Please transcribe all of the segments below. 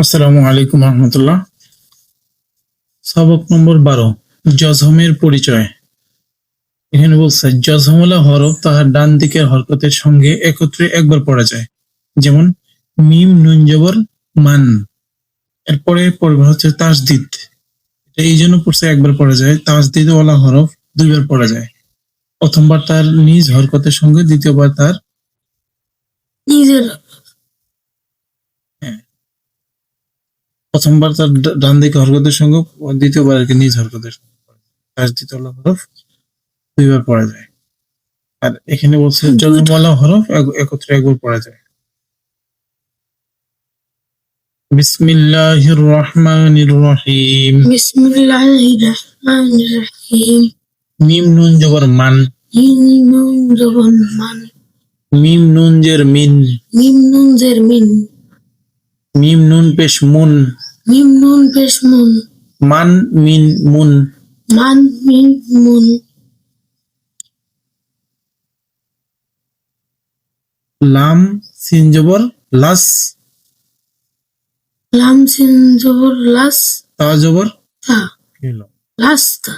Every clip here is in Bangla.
আসসালামু আলাইকুম রহমতুল্লাহ। সবক নম্বর বারো পরিচয়। এখানে বলছে হরফ তাহার ডান দিকের হরকতের সঙ্গে একত্রে একবার পড়া যায়। যেমন, মিম মান। এরপরে পড়বে হচ্ছে তাসদিদ এটা এই জন্য পড়ছে একবার পড়া যায় তাসদিদ হরফ দুইবার পড়া যায়। প্রথমবার তার নিজ হরকতের সঙ্গে, দ্বিতীয়বার তার নিজের প্রথমবার তার ডান দিকে হরকতের সঙ্গে দ্বিতীয়বার আর কি নিজ হরকতের ওয়ালা হরফ দুইবার পড়া যায়। আর এখানে বলছে জজমওয়ালা হরফ একত্রে একবার পড়া যায়। বিসমিল্লাহির রহমানির রহিম। বিসমিল্লাহির রহমানির রহিম। মিম নুন জবর মান। মিম নুন জবর মান। মিম নুন জের মিন। মিম নুন জের মিন। মিম নুন পেশ মুন। মিম নুন পেশ মুন। মান মিন মুন। মান মিন মুন। লাম সিন জবর লাস। লাম সিন জবর লাস। তা জবর। তা। কি হলো? লাস্তা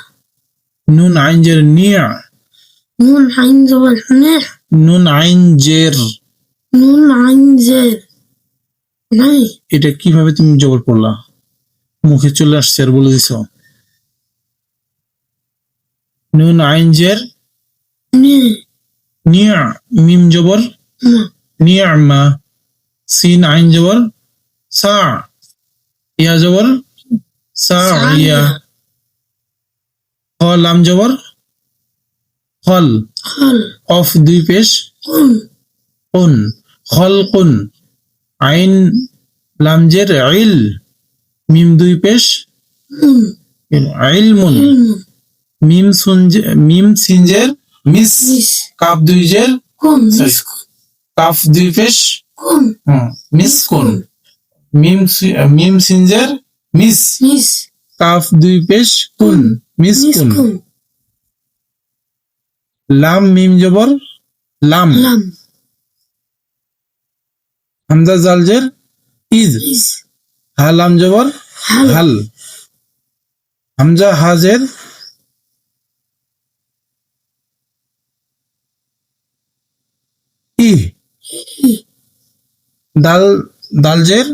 নুন আইন জের নিয়া। নুন আইন জবর নে নুন আইন জের। নুন আইন জের। এটা কীভাবে তুমি জবর পড়লা মুখে চলে আসছে আর বলে দিছ। নুন আইন জের নিয়া মিম জবর? মা সিন আইন জবর? সা। ইয়া জবর? সা ইয়া। হ লাম জবর? হল। অফ দুই পেশ? কুন হল কুন। আইন লামজের ইল মিম দুই পেশ। মুন ইলমুন ইলমুন মিম সুনজে মিম সিনজের মিস কাপ দুই জের কাফ দুই পেশ। মিস কুন? মিম মিম সিনজের মিস। কাফ দুই পেশ কুন? মিস কুন? লাম মিম জবর লাম। লাম। হামজা জালজের ইজ ইস হা লাম জবর? হাল। হাল। হামজা হাজের ই। দাল দালজের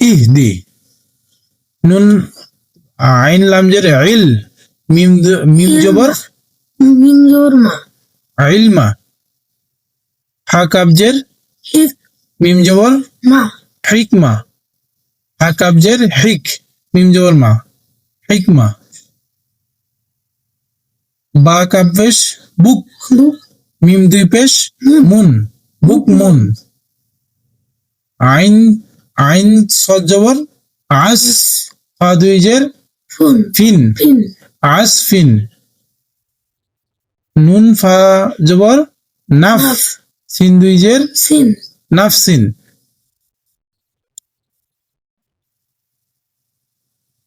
ইহ দি। নুন আইন লামজের ইল মিম মিম জবর? মিম জবর মা। ইলমা হা কাবজের হিক মিম জবর? মা। হিকমা হা কাবজের হিক মিম জবর মা। হিকমা বা কাব্যেশ বুক। মিম দুই পেশ মুন। বুক মুন। আইন আইন সজ্জবর আস ফা দুই জের। ফিন। আস ফিন। নুন ফা জবর। নাফ। নাফ। সিন দুই জের। সিন। নাফসিন।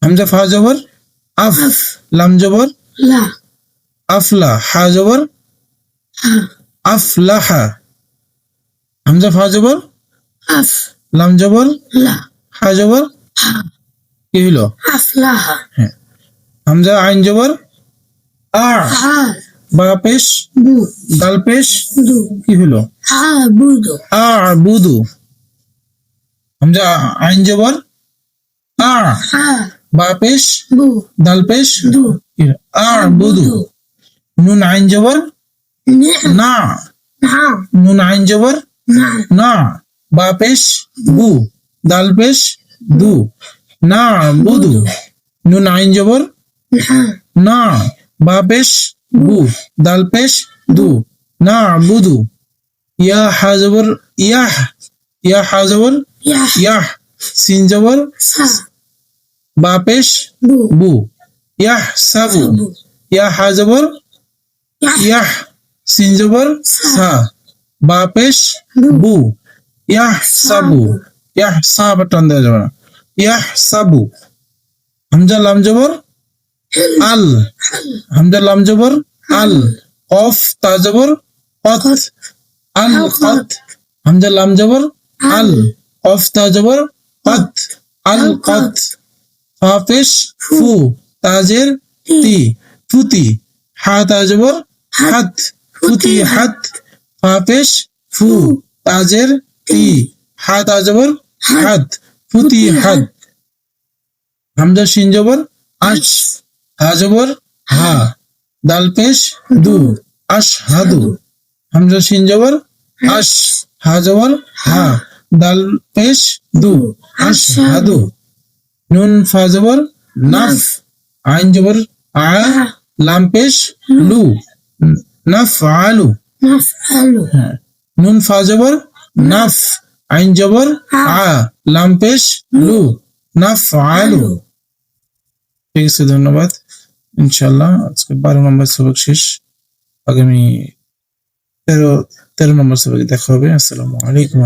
হামজা ফা জবর আফ লাম জবর লা। আফলা হা জবর আফলাহা হামজা ফা জবর আফ। লাম জবর লা। হা জবর কি হলো আফলাহা হামজা আইন জবর আ। হা বা পেশ বু দাল পেশ দু কি হলো? হা বুদু আ হামজা আইন জবর আ হা। বা পেশ বু। দাল পেশ দু। কি হলো? আ বুদু নুন আইন জবর না। নুন আইন জবর না। না। বা পেশ বু দাল পেশ দু। না বুদু নুন আইন জবর না। না বা দাল পেশ দু। না বুদু। ইয়া হা জবর ইয়াহ ইয়া হা জবর ইয়াহ সিন জবর বা পেশ বু। ইয়াহ সাবু ইয়া হা জবর ইয়া ইয়াহ সিন জবর সা। বা পেশ বু। ইয়াহ সাবু ইয়াহ সা বাটন দেওয়া যাবে না। ইয়াহ সাবু হামজা লাম জবর আল হামজা লাম জবর আল অফ তা জবর অথ আল অথ হামজা লাম জবর আল অফ তা জবর অথ আল কত? ফা পেশ ফু তাজের তি ফুতি হা তাজবর হাত ফুতি হাত ফা পেশ ফু তাজের তি হা তাজবর হাত ফুতি হাত। হামজা শিন জবর আশ হা জবর হা দাল পেশ দু আশ হাদু হামজা শিন জবর আশ হা জবর হা দাল পেশ দু আশ হাদু নুন ফা জবর নাফ আইন জবর আ লাম পেশ লু নাফ আলু। হ্যাঁ। নুন ফা জবর নাফ আইন জবর আ লাম পেশ লু নাফ আলু। ঠিক আছে ধন্যবাদ। ইনশাল্লাহ আজকে বারো নম্বর সবক শেষ। আগামী তেরো তেরো নম্বর সবকে দেখা হবে। আসসালামু আলাইকুম।